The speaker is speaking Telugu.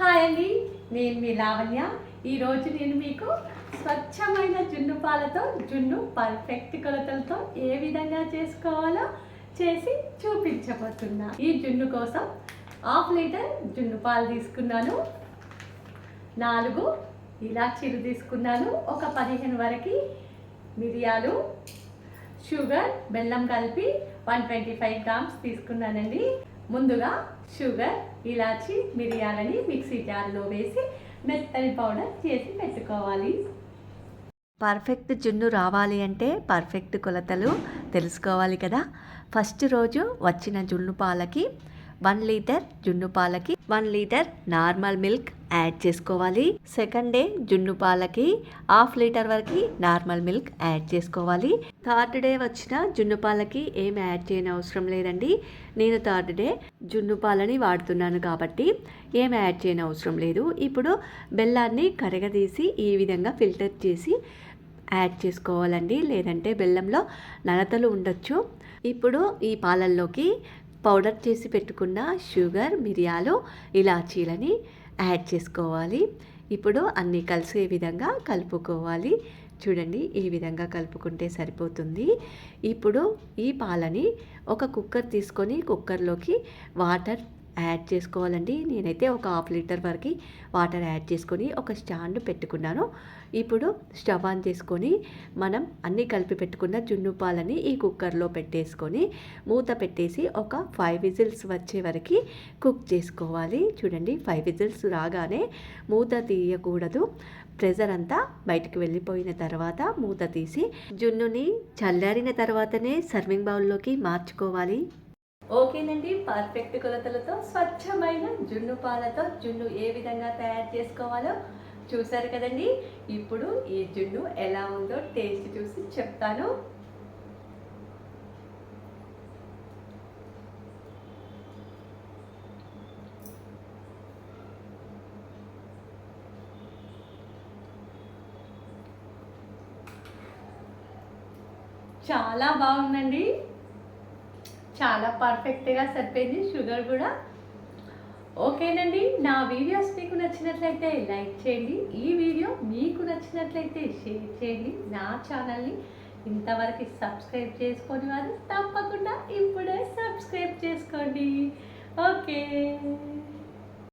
హాయ్ అండి నేను మీ లావణ్య. ఈరోజు నేను మీకు స్వచ్ఛమైన జున్ను పాలతో జున్ను పర్ఫెక్ట్ కొలతలతో ఏ విధంగా చేసుకోవాలో చేసి చూపించబోతున్నా. ఈ జున్ను కోసం హాఫ్ లీటర్ జున్ను పాలు తీసుకున్నాను. నాలుగు ఇలాచీలు తీసుకున్నాను. ఒక పదిహేను వరకు మిరియాలు షుగర్ బెల్లం కలిపి వన్ ట్వంటీ ఫైవ్ గ్రామ్స్ తీసుకున్నానండి. ముందుగా షుగర్ ఇలాచి మిరియాలని మిక్సీ జార్లో వేసి మెత్తని పౌడర్ చేసి పెట్టుకోవాలి. పర్ఫెక్ట్ జున్ను రావాలి అంటే పర్ఫెక్ట్ కొలతలు తెలుసుకోవాలి కదా. ఫస్ట్ రోజు వచ్చిన జున్ను పాలకి వన్ లీటర్ జున్ను పాలకి one litre normal milk add చేసుకోవాలి. సెకండ్ డే జున్ను పాలకి హాఫ్ లీటర్ వరకు నార్మల్ మిల్క్ యాడ్ చేసుకోవాలి. థర్డ్ డే వచ్చిన జున్ను పాలకి ఏం యాడ్ చేయని అవసరం లేదండి. నేను థర్డ్ డే జున్ను పాలని వాడుతున్నాను కాబట్టి ఏం యాడ్ చేయని అవసరం లేదు. ఇప్పుడు బెల్లాన్ని కరగదీసి ఈ విధంగా ఫిల్టర్ చేసి యాడ్ చేసుకోవాలండి. లేదంటే బెల్లంలో నలతలు ఉండొచ్చు. ఇప్పుడు ఈ పాలల్లోకి పౌడర్ చేసి పెట్టుకున్న షుగర్ మిరియాలు ఇలాచీలని యాడ్ చేసుకోవాలి. ఇప్పుడు అన్నీ కలిసే విధంగా కలుపుకోవాలి. చూడండి ఈ విధంగా కలుపుకుంటే సరిపోతుంది. ఇప్పుడు ఈ పాలని ఒక కుక్కర్ తీసుకొని కుక్కర్లోకి వాటర్ యాడ్ చేసుకోవాలండి. నేనైతే ఒక హాఫ్ లీటర్ వరకు వాటర్ యాడ్ చేసుకొని ఒక స్టాండ్ పెట్టుకున్నాను. ఇప్పుడు స్టవ్ ఆన్ చేసుకొని మనం అన్నీ కలిపి పెట్టుకున్న జున్ను పాలని ఈ కుక్కర్లో పెట్టేసుకొని మూత పెట్టేసి ఒక ఫైవ్ విజిల్స్ వచ్చే వరకు కుక్ చేసుకోవాలి. చూడండి ఫైవ్ విజిల్స్ రాగానే మూత తీయకూడదు. ప్రెజర్ అంతా బయటికి వెళ్ళిపోయిన తర్వాత మూత తీసి జున్నుని చల్లారిన తర్వాతనే సర్వింగ్ బౌల్లోకి మార్చుకోవాలి. ఓకేనండి. పర్ఫెక్ట్ కొలతలతో స్వచ్ఛమైన జున్ను పాలతో జున్ను ఏ విధంగా తయారు చేసుకోవాలో చూసారు కదండి. ఇప్పుడు ఈ జున్ను ఎలా ఉందో టేస్ట్ చూసి చెప్తాను. చాలా బాగుందండి. చాలా పర్ఫెక్ట్గా సరిపోయింది. షుగర్ కూడా ఓకేనండి. నా వీడియోస్ మీకు నచ్చినట్లయితే లైక్ చేయండి. ఈ వీడియో మీకు నచ్చినట్లయితే షేర్ చేయండి. నా ఛానల్ని ఇంతవరకు సబ్స్క్రైబ్ చేసుకొని వారు తప్పకుండా ఇప్పుడు